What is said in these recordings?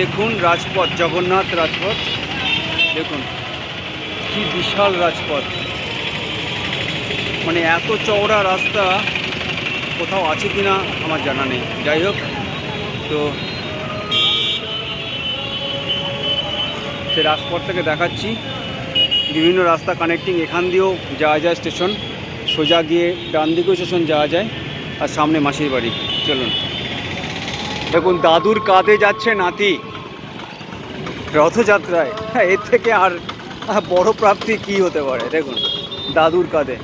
দেখুন রাজপথ, জগন্নাথ রাজপথ। দেখুন, কি বিশাল রাজপথ। মানে এত চওড়া রাস্তা কোথাও আছে কিনা আমার জানা নেই। যাই হোক, তো সে রাজপথ থেকে দেখাচ্ছি। বিভিন্ন রাস্তা কানেক্টিং এখান দিয়েও যাওয়া যায় স্টেশন সোজা গিয়ে ডান দিকেও স্টেশন যাওয়া যায়। আর সামনে মাসির বাড়ি। চলুন। দেখুন, দাদুর কাঁধে যাচ্ছে নাতি। রথযাত্রায়। হ্যাঁ এর থেকে আর বড় প্রাপ্তি কি হতে পারে? দেখুন, দাদুর কাঁধে।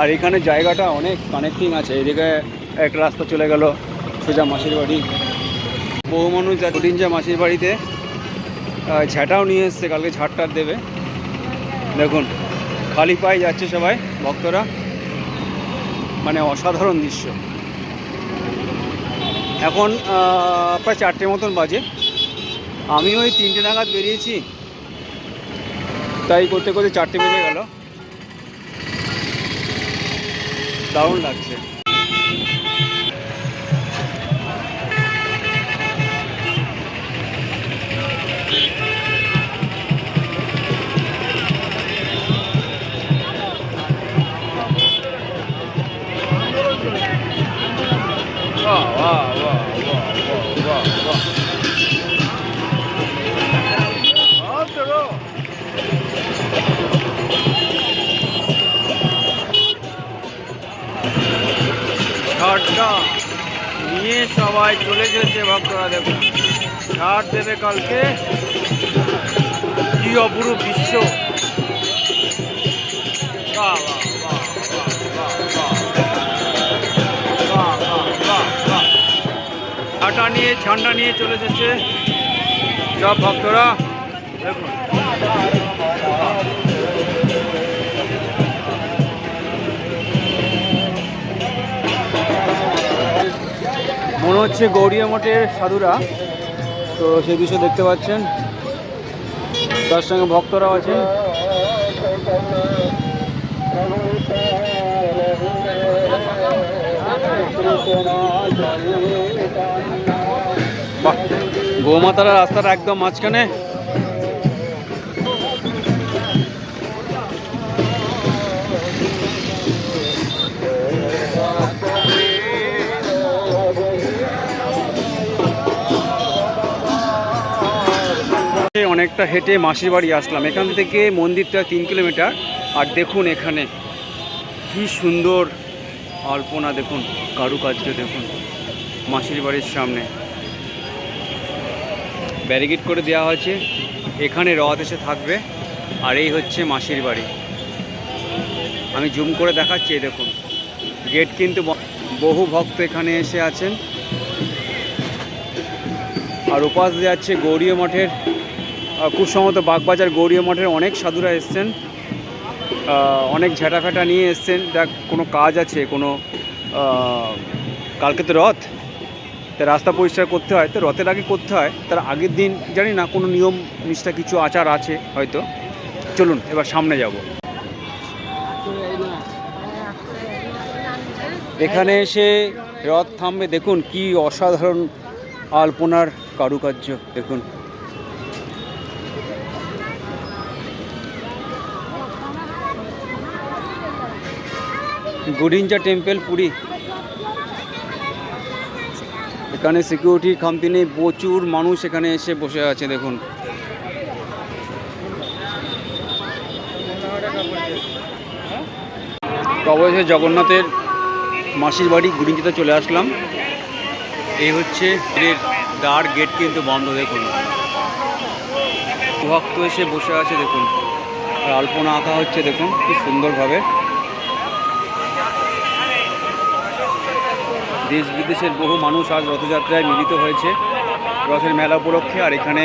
আর এখানে জায়গাটা অনেক কানেক্টিং আছে। এদিকে এক রাস্তা চলে গেল সোজা মাসির বাড়ি। বহু মানুষ যতদিন যা মাসির বাড়িতে। ঝাঁটাও নিয়ে এসছে, কালকে ঝাড়টার দেবে। দেখুন, খালি পায়ে যাচ্ছে সবাই, ভক্তরা। মানে অসাধারণ দৃশ্য। এখন প্রায় চারটে মতন বাজে। আমি ওই তিনটে নাগাদ বেরিয়েছি। তাই করতে করতে চারটে বেজে গেল। দারুণ লাগছে। বাহ বাহ বাহ বাহ বাহ বাহ বাহ ঝান্ডা নিয়ে সবাই চলে গেছে ভক্তরা দেখুন ঝাড় দেবে কালকে। কি অপরূপ বিশ্ব বাহ নিয়ে, ঝান্ডা নিয়ে চলে যাচ্ছে সব ভক্তরা, দেখুন। মনে হচ্ছে গৌরিয়া মঠের সাধুরা। তো সেই দৃশ্য দেখতে পাচ্ছেন। তার সঙ্গে ভক্তরাও আছেন। গোমাতারা রাস্তার একদম মাঝখানে। অনেকটা হেঁটে মাসির বাড়ি আসলাম। এখান থেকে মন্দিরটা তিন কিলোমিটার। আর দেখুন এখানে কি সুন্দর আলপনা, দেখুন, কারুকার্য, দেখুন, মাসির বাড়ির সামনে। ব্যারিকেড করে দেওয়া হয়েছে। এখানে রথ এসে থাকবে। আর এই হচ্ছে মাসির বাড়ি। আমি জুম করে দেখাচ্ছি, এই দেখুন। গেট কিন্তু বহু ভক্ত এখানে এসে আছেন। আর উপাস যাচ্ছে গৌরীয় মঠের খুব সম্ভবত বাগবাজার গৌরীয় মঠের অনেক সাধুরা এসছেন অনেক ঝাঁটা ফাটা নিয়ে এসছেন। দেখ, কোনো কাজ আছে, কোনো কালকে তো রথ, তা রাস্তা পরিষ্কার করতে হয়, তো রথের আগে করতে হয়, তার আগের দিন জানি না, কোনো নিয়ম নিষ্ঠা কিছু আচার আছে হয়তো। চলুন, এবার সামনে যাব। এখানে এসে রথ থামবে, দেখুন কি অসাধারণ আলপনার কারুকার্য, দেখুন। গুডিঞ্জা টেম্পল, পুরী। এখানে সিকিউরিটি খামতি নেই, প্রচুর মানুষ এখানে এসে বসে আছে, দেখুন। অবশেষে জগন্নাথের মাসির বাড়ি গুডিঞ্জিতে চলে আসলাম। এই হচ্ছে এর দ্বার, গেট কিন্তু বন্ধ, দেখুন। ভক্ত এসে বসে আছে, দেখুন। আর আলপনা আঁকা হচ্ছে, দেখুন কি সুন্দরভাবে। দেশ বিদেশের বহু মানুষ আজ রথযাত্রায় মিলিত হয়েছে। রথের মেলা উপলক্ষে আর এখানে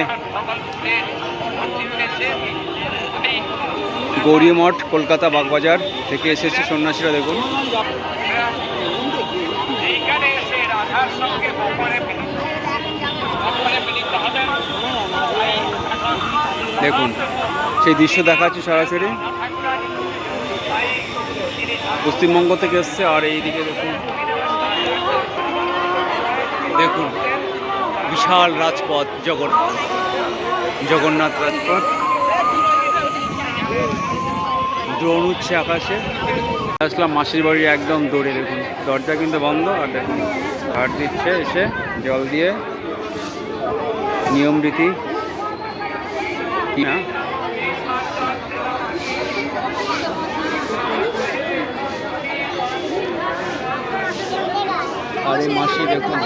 গৌরী মঠ, কলকাতা বাগবাজার থেকে এসেছে সন্ন্যাসীরা, দেখুন। দেখুন, সেই দৃশ্য দেখাচ্ছি সরাসরি। পশ্চিমবঙ্গ থেকে এসছে, আর এইদিকে দেখুন। দেখুন, বিশাল রাজপথ, জগন জগন্নাথ রাজপথ। ড্রোন উঠছে আকাশে। আসলাম মাসির বাড়ি একদম দৌড়ে দেখুন। দরজা কিন্তু বন্ধ, আর দেখুন ঘাট দিচ্ছে এসে, জল দিয়ে। নিয়ম রীতি। না আর এই মাসি দেখুন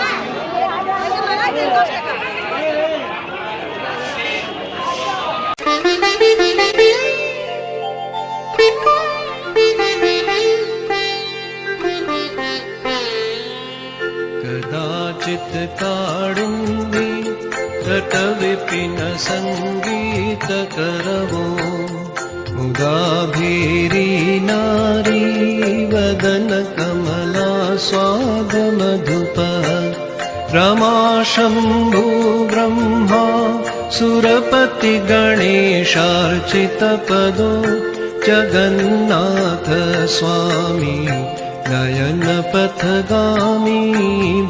काडुम्बि रटविपिन सङ्गीतकरवो। मुदाभीरी नारी वदन कमला स्वादमधुप रमा शम्भो ब्रह्मा सुरपतिगणेशार्चितपदो जगन्नाथ स्वामी नयनपथगामी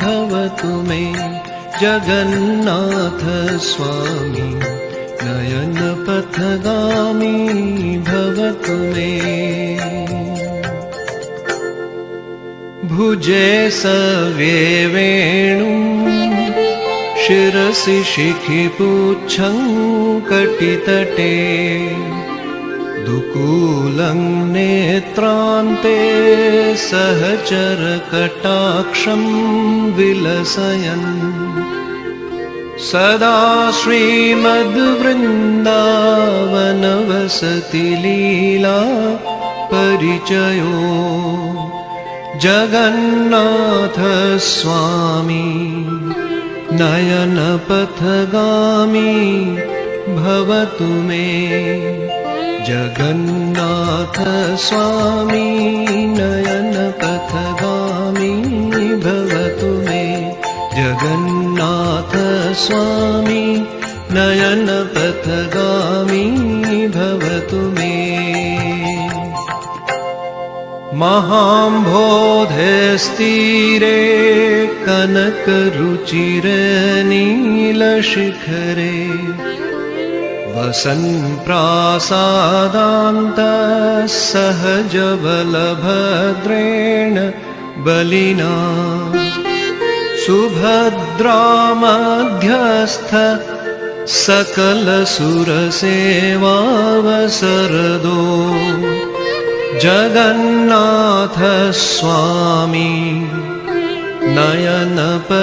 भवतु मे जगन्नाथ स्वामी नयनपथगामी भवतु मे। भुजे सव्ये वेणुम् शिरसि शिखिपुच्छं कटितटे दुकूलं नेत्रान्ते सहचरकटाक्षं विलसयन्। सदा श्रीमद्वृन्दावनवसति लीला परिचयो। जगन्नाथ स्वामी नयनपथगामी भवतु मे जगन्नाथ स्वामी नयनपथगामी भवतु मे। जगन्नाथ स्वामी नयनपथगामी भवतु मे। महाम्भोधस्तीरे कनकरुचिरनीलशिखरे वसन् प्रासादान्तः सहजबलभद्रेण बलिना। सुभद्रामध्यस्थ सकलसुरसेवावसरदो जगन्नाथ स्वामी नयनपथगामी